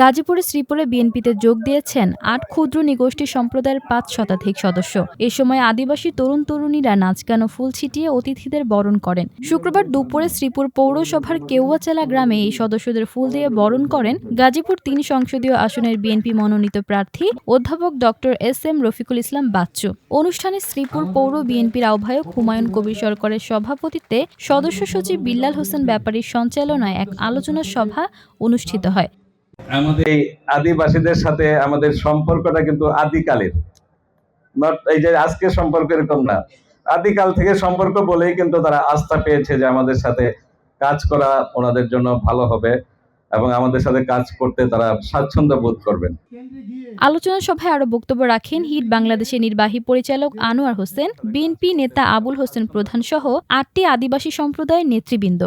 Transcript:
গাজীপুরে শ্রীপুরে বিএনপিতে যোগ দিয়েছেন আট ক্ষুদ্র নিগোষ্ঠী সম্প্রদায়ের পাঁচ শতাধিক সদস্য। এ সময় আদিবাসী তরুণ তরুণীরা নাচ গান ফুল ছিটিয়ে অতিথিদের বরণ করেন। শুক্রবার দুপুরে শ্রীপুর পৌরসভার কেউয়াচালা গ্রামে এই সদস্যদের ফুল দিয়ে বরণ করেন গাজীপুর তিন সংসদীয় আসনের বিএনপি মনোনীত প্রার্থী অধ্যাপক doctor S M Rafiqul Islam Bachchu. অনুষ্ঠানে শ্রীপুর পৌর বিএনপির আহ্বায়ক হুমায়ুন কবির সরকারের সভাপতিত্বে সদস্য সচিব বিল্লাল হোসেন ব্যাপারীর সঞ্চালনায় এক আলোচনা সভা অনুষ্ঠিত হয়। আমাদের এই আদিবাসীদের সাথে আমাদের সম্পর্কটা কিন্তু আদিকালের। নট এই যে আজকের সম্পর্ক এরকম না। আদিকাল থেকে সম্পর্ক বলেই কিন্তু তারা আস্থা পেয়েছে যে আমাদের সাথে কাজ করা ওনাদের জন্য ভালো হবে এবং আমাদের সাথে কাজ করতে তারা স্বাচ্ছন্দ্য বোধ করবেন। আলোচনা সভায় আরও বক্তব্য রাখেন হিট বাংলাদেশের নির্বাহী পরিচালক আনোয়ার হোসেন বিএনপি নেতা আবুল হোসেন প্রধান সহ আটটি আদিবাসী সম্প্রদায়ের নেতৃবৃন্দ।